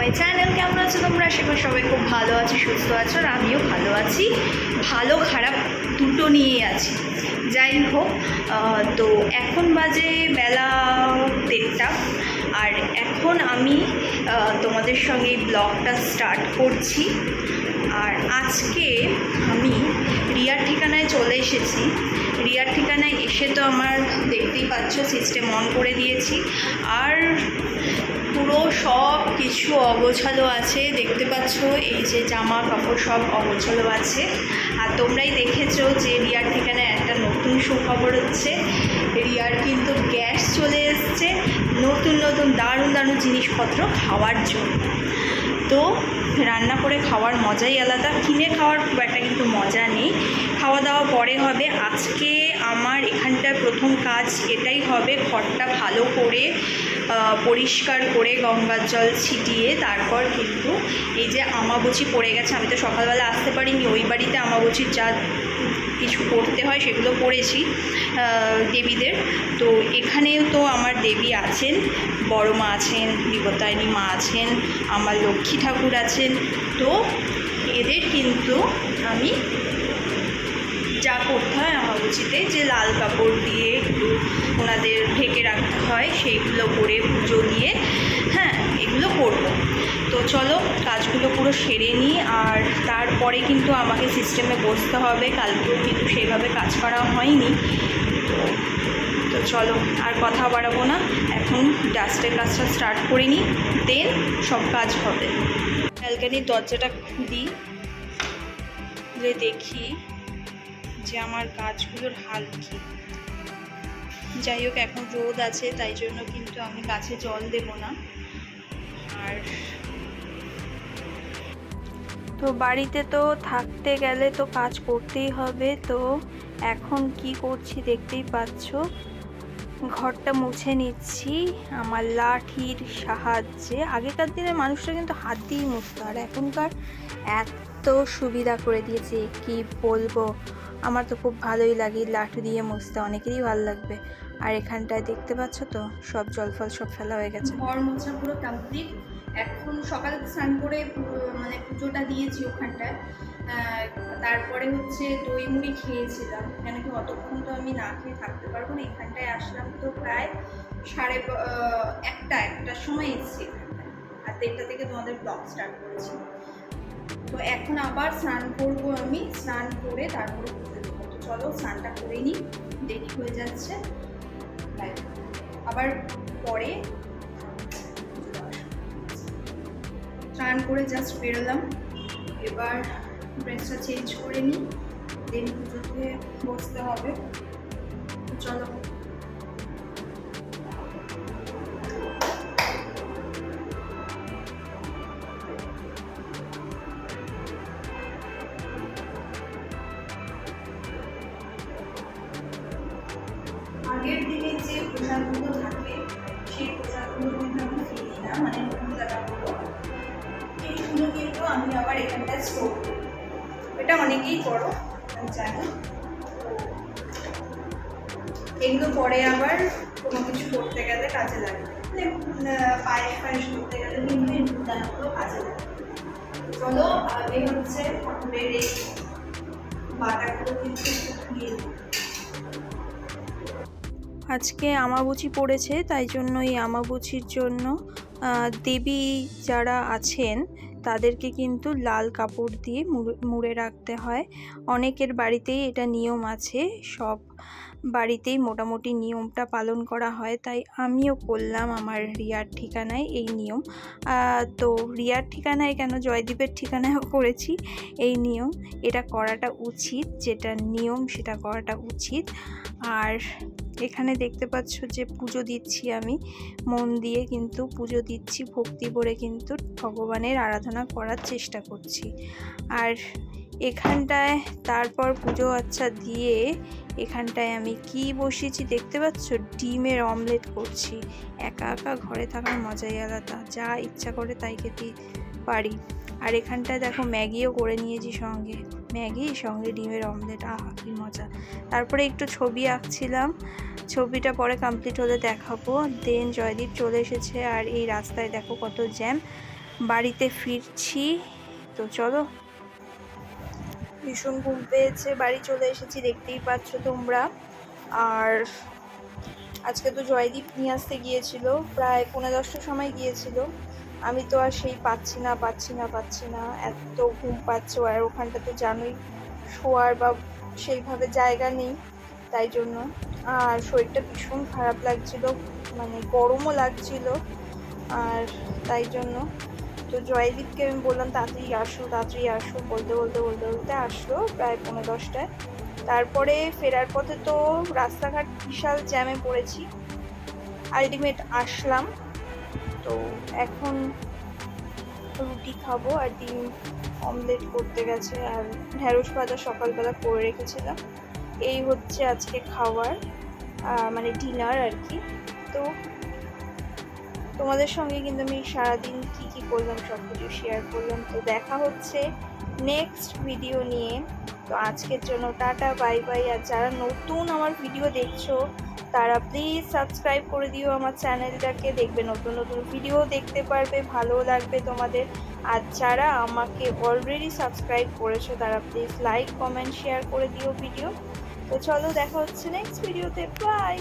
My channel কেমন আছো তোমরা? আশা করি সবাই খুব ভালো আছি, সুস্থ আছো, আর আমিও ভালো আছি। ভালো, খারাপ দুটো নিয়েই আছি। যাই হোক তো এখন বাজে বেলা দেড়টা, আর এখন আমি তোমাদের সঙ্গে ব্লগটা স্টার্ট করছি। আর আজকে আমি রিয়ার ঠিকানায় চলে এসেছি। রিয়ার ঠিকানায় এসে তো আমার দেখতেই পাচ্ছ সিস্টেম অন করে দিয়েছি। আর পুরো সব কিছু অগোছালো আছে। দেখতে পাচ্ছ, এই যে জামা কাপড় সব অগোছালো আছে। আর তোমরাই দেখেছ যে রিয়ার ঠিকানা একটা নতুন সুখবর হচ্ছে। রিয়ার কিন্তু গ্যাস চলে এসছে। নতুন নতুন, দারুণ দারুণ জিনিসপত্র খাওয়ার জন্য। তো রান্না করে খাওয়ার মজাই আলাদা। কিনে খাওয়ার খুব একটা কিন্তু মজা নেই। খাওয়া দাওয়া পরে হবে। আজকে আমার এখানটার প্রথম কাজ এটাই হবে ঘরটা ভালো করে পরিষ্কার করে গঙ্গার জল ছিটিয়ে তারপর কিন্তু এই যে আমাবুচি পড়ে গেছে। আমি তো সকালবেলা আসতে পারিনি। ওই বাড়িতে আমাবুচির যা কিছু করতে হয় সেগুলো করেছি দেবীদের। তো এখানেও তো আমার দেবী আছেন, বড় মা আছেন বিপত্তায়নী মা আছেন, আমার লক্ষ্মী ঠাকুর আছেন। তো এদের কিন্তু আমি যা করতে হয় আমার উচিতে, যে লাল কাপড় দিয়ে একটু ওনাদের ঢেকে হয়, সেইগুলো করে পুজো দিয়ে হ্যাঁ এগুলো করব। তো চলো, কাজগুলো পুরো সেরে নিই, আর তারপরে কিন্তু আমাকে সিস্টেমে বসতে হবে। কালকেও কিন্তু সেইভাবে কাজ করা হয়নি। তো তো চলো, আর কথা বাড়াবো না। এখন ডাস্টের কাজটা স্টার্ট করে নিই দেন সব কাজ হবে। ব্যালকানির দরজাটা খুলি, খুলে দেখি যে আমার গাছগুলোর হাল কী। যাই হোক, এখন রোদ আছে, তাই জন্য কিন্তু আমি গাছে জল দেব না। আর তো বাড়িতে তো থাকতে গেলে তো কাজ করতেই হবে, তো এখন কি করছি দেখতেই পাচ্ছ। ঘরটা মুছে নিচ্ছি। আমার লাঠির সাহায্যে। আগেকার দিনে মানুষরা কিন্তু হাত দিয়েই মুছতো। আর এখনকার এত সুবিধা করে দিয়েছে। কি বলব? আমার তো খুব ভালোই লাগে লাঠি দিয়ে মুছতে। অনেকেরই ভালো লাগবে। আর এখানটায় দেখতে পাচ্ছ তো? সব জল ফল সব ফেলা হয়ে গেছে। ঘর মোছা পুরো কমপ্লিট এখন সকালে স্নান করে মানে পুজোটা দিয়েছি ওখানটায়। তারপরে হচ্ছে দই মুড়ি খেয়েছিলাম। কেন কি অতক্ষণ তো আমি না খেয়ে থাকতে পারব না, এখানটায় আসলাম তো প্রায় সাড়ে একটা, একটার সময় এসেছি আর দেড়টা থেকে তোমাদের ব্লগ স্টার্ট করেছি। তো এখন আবার স্নান করব আমি, স্নান করে তারপরে চলো স্নানটা করে নিই, দেরি হয়ে যাচ্ছে। আবার পরে স্নান করে জাস্ট বেরোলাম। এবার ড্রেসটা চেঞ্জ করে নিই দেন পুজোতে বসতে হবে। চলো। আগের দিনে যে পোশাকগুলো থাকে, সেই কিন্তু আমি আবার এখানটায় স্টোর এটা অনেকেই জানি। এগুলো পরে আবার কোনো কিছু করতে গেলে কাজে লাগে। মানে পায়েস করতে গেলে কাজে লাগে। চলো, আগে হচ্ছে ঠাকুরের এই বাটাগুলো কিন্তু দিই। আজকে আমাবুচি পড়েছে, তাই জন্য এই আমাবুচির জন্য দেবী যারা আছেন, তাদেরকে কিন্তু লাল কাপড় দিয়ে মুড়ে- রাখতে হয়। অনেকের বাড়িতেই এটা নিয়ম আছে। সব বাড়িতেই মোটামুটি নিয়মটা পালন করা হয়, তাই আমিও করলাম আমার রিয়ার ঠিকানায় এই নিয়ম। তো রিয়ার ঠিকানায় কেন জয়দীপের ঠিকানায়ও করেছি এই নিয়ম। এটা করাটা উচিত, যেটা নিয়ম সেটা করাটা উচিত। আর এখানে দেখতে পাচ্ছ যে পুজো দিচ্ছি আমি। মন দিয়ে কিন্তু পুজো দিচ্ছি, ভক্তি ভরে কিন্তু ভগবানের আরাধনা করার চেষ্টা করছি। আর এখানটায় তারপর পুজো আচ্ছা দিয়ে এখানটায় আমি কি বসিয়েছি দেখতে পাচ্ছ? ডিমের অমলেট করছি। একা একা ঘরে থাকার মজাই আলাদা। যা ইচ্ছা করে তাই খেতে পারি। আর এখানটায় দেখো ম্যাগিও করে নিয়েছি সঙ্গে। ম্যাগি, সঙ্গে ডিমের অমলেট, আহা, কি মজা। তারপরে একটু ছবি আঁকছিলাম। ছবিটা পরে কমপ্লিট হলে দেখাবো। দেন জয়দীপ চলে এসেছে আর এই রাস্তায় দেখো কত জ্যাম বাড়িতে ফিরছি। তো চলো। ভীষণ ঘুম পেয়েছে, বাড়ি চলে এসেছি, দেখতেই পাচ্ছ তোমরা। আর আজকে তো জয়দীপ নিয়ে আসতে গিয়েছিল, প্রায় পৌনে দশটার সময় গিয়েছিল। আমি তো আর সেই পাচ্ছি না পাচ্ছি না পাচ্ছি না, এত ঘুম পাচ্ছে আর ওখানটা তো জানোই শোয়ার বা সেইভাবে জায়গা নেই, তাই জন্য। আর শরীরটা ভীষণ খারাপ লাগছিল মানে গরমও লাগছিল, আর তাই জন্য। তো জয়দীপকে আমি বললাম, তাড়াতাড়ি আসো তাড়াতাড়ি আসো, বলতে বলতে বলতে বলতে আসলো প্রায় পনেরো দশটায়। তারপরে ফেরার পথে তো রাস্তাঘাট বিশাল জ্যামে পড়েছি। আলটিমেট আসলাম। তো এখন রুটি খাব আর ডিম অমলেট করতে গেছে আর ঢ্যাঁড়স ভাজা সকালবেলা করে রেখেছিলাম। এই হচ্ছে আজকে খাওয়ার মানে ডিনার আর কি। তো তোমাদের সঙ্গে কিন্তু আমি সারাদিন কী কী করলাম সব কিছু শেয়ার করলাম। তো দেখা হচ্ছে নেক্সট ভিডিও নিয়ে। তো আজকের জন্য টাটা, বাই বাই। আর যারা নতুন আমার ভিডিও দেখছ, তারা প্লিজ সাবস্ক্রাইব করে দিও আমার চ্যানেলটাকে দেখবে নতুন নতুন ভিডিও দেখতে পারবে ভালো লাগবে তোমাদের। আর যারা আমাকে অলরেডি সাবস্ক্রাইব করেছ, তারা প্লিজ লাইক কমেন্ট শেয়ার করে দিও ভিডিও তো চলো দেখা হচ্ছে নেক্সট ভিডিওতে বাই